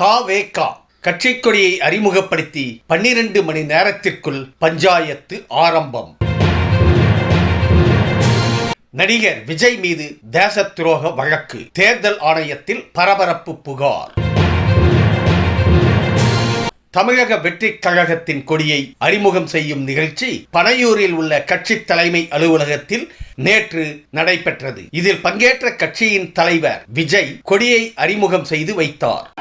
தாவேகா கட்சி கொடியை அறிமுகப்படுத்தி பன்னிரண்டு மணி நேரத்திற்குள் பஞ்சாயத்து ஆரம்பம். நடிகர் விஜய் மீது தேச துரோக வழக்கு. தேர்தல் ஆணையத்தில் பரபரப்பு புகார். தமிழக வெற்றிக் கழகத்தின் கொடியை அறிமுகம் செய்யும் நிகழ்ச்சி பனையூரில் உள்ள கட்சி தலைமை அலுவலகத்தில் நேற்று நடைபெற்றது. இதில் பங்கேற்ற கட்சியின் தலைவர் விஜய் கொடியை அறிமுகம் செய்து வைத்தார்.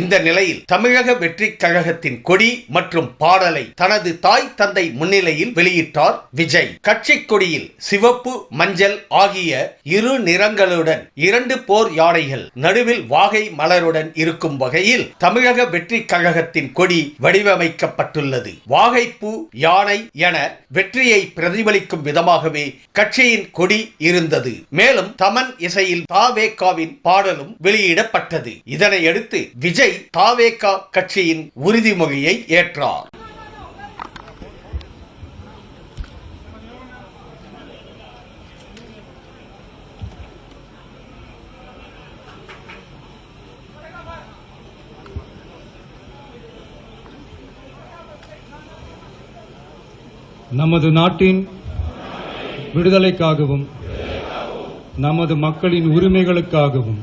இந்த நிலையில் தமிழக வெற்றி கழகத்தின் கொடி மற்றும் பாடலை தனது தாய் தந்தை முன்னிலையில் வெளியிட்டார் விஜய். கட்சி கொடியில் சிவப்பு மஞ்சள் ஆகிய இரு நிறங்களுடன் இரண்டு போர் யானைகள் நடுவில் வாகை மலருடன் இருக்கும் வகையில் தமிழக வெற்றி கழகத்தின் கொடி வடிவமைக்கப்பட்டுள்ளது. வாகைப்பூ யானை என வெற்றியை பிரதிபலிக்கும் விதமாகவே கட்சியின் கொடி இருந்தது. மேலும் தமன் இசையில் தாவேகாவின் பாடலும் வெளியிடப்பட்டது. இதனையடுத்து விஜய் தாவேகா கட்சியின் உறுதிமொழியை ஏற்றார். நமது நாட்டின் விடுதலைக்காகவும் நமது மக்களின் உரிமைகளுக்காகவும்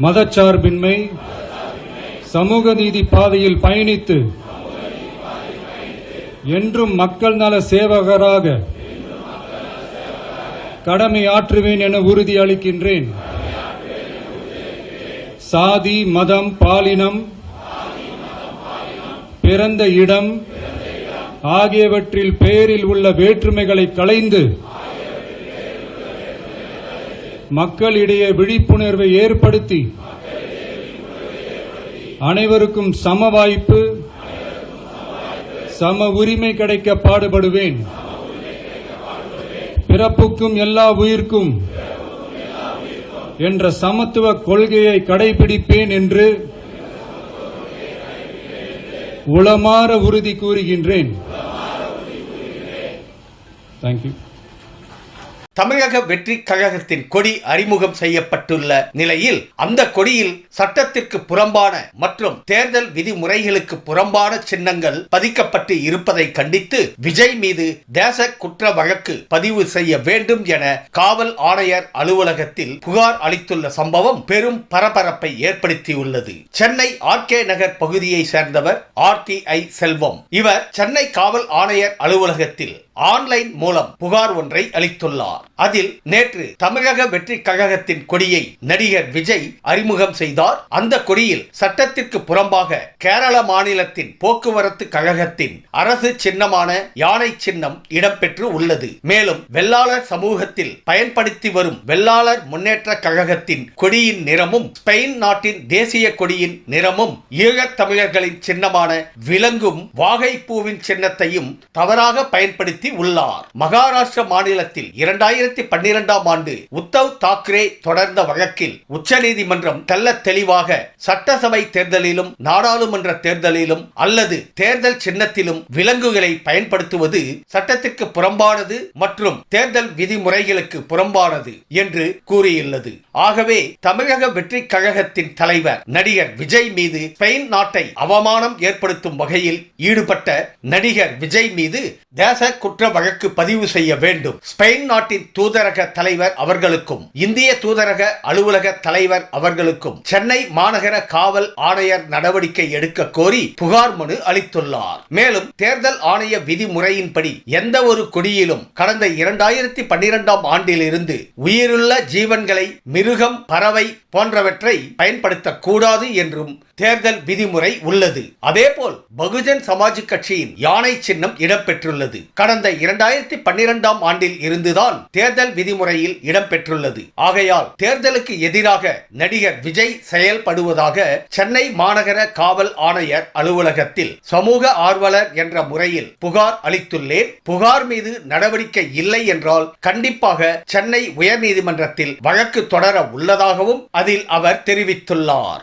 மதச்சார்பின்மை சமூக நீதி பாதையில் பயணித்து என்றும் மக்கள் நல சேவகராக கடமை ஆற்றுவேன் என உறுதி அளிக்கின்றேன். சாதி மதம் பாலினம் பிறந்த இடம் ஆகியவற்றில் பெயரில் உள்ள வேற்றுமைகளை களைந்து மக்களிடையே விழிப்புணர்வை ஏற்படுத்தி அனைவருக்கும் சம வாய்ப்பு சம உரிமை கிடைக்க பாடுபடுவேன். பிறப்புக்கும் எல்லா உயிர்க்கும் என்ற சமத்துவ கொள்கையை கடைபிடிப்பேன் என்று உளமாற உறுதி கூறுகின்றேன். தேங்க்யூ தமிழக வெற்றி கழகத்தின் கொடி அறிமுகம் செய்யப்பட்டுள்ள நிலையில் அந்த கொடியில் சட்டத்திற்கு புறம்பான மற்றும் தேர்தல் விதிமுறைகளுக்கு புறம்பான சின்னங்கள் பதிக்கப்பட்டு இருப்பதை கண்டித்து விஜய் மீது தேச குற்ற வழக்கு பதிவு செய்ய வேண்டும் என காவல் ஆணையர் அலுவலகத்தில் புகார் அளித்துள்ள சம்பவம் பெரும் பரபரப்பை ஏற்படுத்தியுள்ளது. சென்னை ஆர்கே நகர் பகுதியை சேர்ந்தவர் ஆர்டிஐ செல்வம். இவர் சென்னை காவல் ஆணையர் அலுவலகத்தில் ஆன்லைன் மூலம் புகார் ஒன்றை அளித்துள்ளார். அதில் நேற்று தமிழக வெற்றி கழகத்தின் கொடியை நடிகர் விஜய் அறிமுகம் செய்தார். அந்த கொடியில் சட்டத்திற்கு புறம்பாக கேரள மாநிலத்தின் போக்குவரத்து கழகத்தின் அரசு சின்னமான யானை சின்னம் இடம்பெற்று உள்ளது. மேலும் வெள்ளாளர் சமூகத்தில் பயன்படுத்தி வரும் வெள்ளாளர் முன்னேற்ற கழகத்தின் கொடியின் நிறமும் ஸ்பெயின் நாட்டின் தேசிய கொடியின் நிறமும் ஈழத் தமிழர்களின் சின்னமான விலங்கும் வாகைப்பூவின் சின்னத்தையும் தவறாக பயன்படுத்தி வலியுறுத்தி உள்ளார். மகாராஷ்டிர மாநிலத்தில் இரண்டாயிரத்தி பன்னிரெண்டாம் ஆண்டு உத்தவ் தாக்கரே தொடர்ந்த வழக்கில் உச்சநீதிமன்றம் தெல்ல தெளிவாக சட்டசபை தேர்தலிலும் நாடாளுமன்ற தேர்தலிலும் அல்லது தேர்தல் சின்னத்திலும் விலங்குகளை பயன்படுத்துவது சட்டத்திற்கு புறம்பானது மற்றும் தேர்தல் விதிமுறைகளுக்கு புறம்பானது என்று கூறியுள்ளது. ஆகவே தமிழக வெற்றி கழகத்தின் தலைவர் நடிகர் விஜய் மீது ஸ்பெயின் நாட்டை அவமானம் ஏற்படுத்தும் வகையில் ஈடுபட்ட நடிகர் விஜய் மீது தேச குற்ற வழக்கு பதிவு செய்ய வேண்டும். ஸ்பெயின் நாட்டின் தூதரக தலைவர் அவர்களுக்கும் இந்திய தூதரக அலுவலக தலைவர் அவர்களுக்கும் சென்னை மாநகர காவல் ஆணையர் நடவடிக்கை எடுக்க கோரி புகார் மனு அளித்துள்ளார். மேலும் தேர்தல் ஆணைய விதிமுறையின்படி எந்த ஒரு கொடியிலும் கடந்த இரண்டாயிரத்தி பன்னிரெண்டாம் ஆண்டிலிருந்து உயிருள்ள ஜீவன்களை மிருகம் பறவை போன்றவற்றை பயன்படுத்தக்கூடாது என்றும் தேர்தல் விதிமுறை உள்ளது. அதேபோல் பகுஜன் சமாஜ் கட்சியின் யானை சின்னம் இடம்பெற்றுள்ளது. கடந்த இரண்டாயிரத்தி பன்னிரெண்டாம் ஆண்டில் இருந்துதான் தேர்தல் விதிமுறையில் இடம்பெற்றுள்ளது. ஆகையால் தேர்தலுக்கு எதிராக நடிகர் விஜய் செயல்படுவதாக சென்னை மாநகர காவல் ஆணையர் அலுவலகத்தில் சமூக ஆர்வலர் என்ற முறையில் புகார் அளித்துள்ளேன். புகார் மீது நடவடிக்கை இல்லை என்றால் கண்டிப்பாக சென்னை உயர்நீதிமன்றத்தில் வழக்கு தொடர உள்ளதாகவும் அதில் அவர் தெரிவித்துள்ளார்.